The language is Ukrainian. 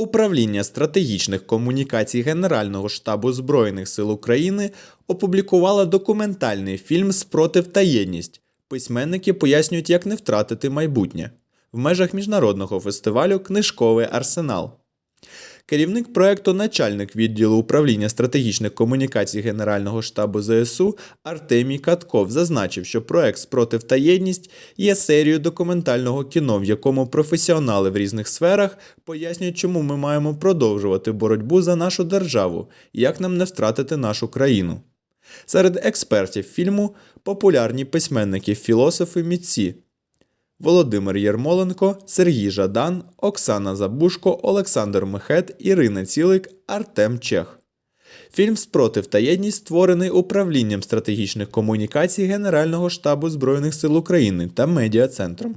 Управління стратегічних комунікацій Генерального штабу Збройних сил України опублікувало документальний фільм Спротив та єдність. Письменники пояснюють, як не втратити майбутнє в межах міжнародного фестивалю Книжковий арсенал. Керівник проекту, начальник відділу управління стратегічних комунікацій Генерального штабу ЗСУ Артемій Катков зазначив, що проект Спротив та єдність є серією документального кіно, в якому професіонали в різних сферах пояснюють, чому ми маємо продовжувати боротьбу за нашу державу і як нам не втратити нашу країну. Серед експертів фільму популярні письменники, філософи, мітці Володимир Єрмоленко, Сергій Жадан, Оксана Забушко, Олександр Мехет, Ірина Цілик, Артем Чех. Фільм Спротив та єдність створений управлінням стратегічних комунікацій Генерального штабу Збройних сил України та медіа-центром.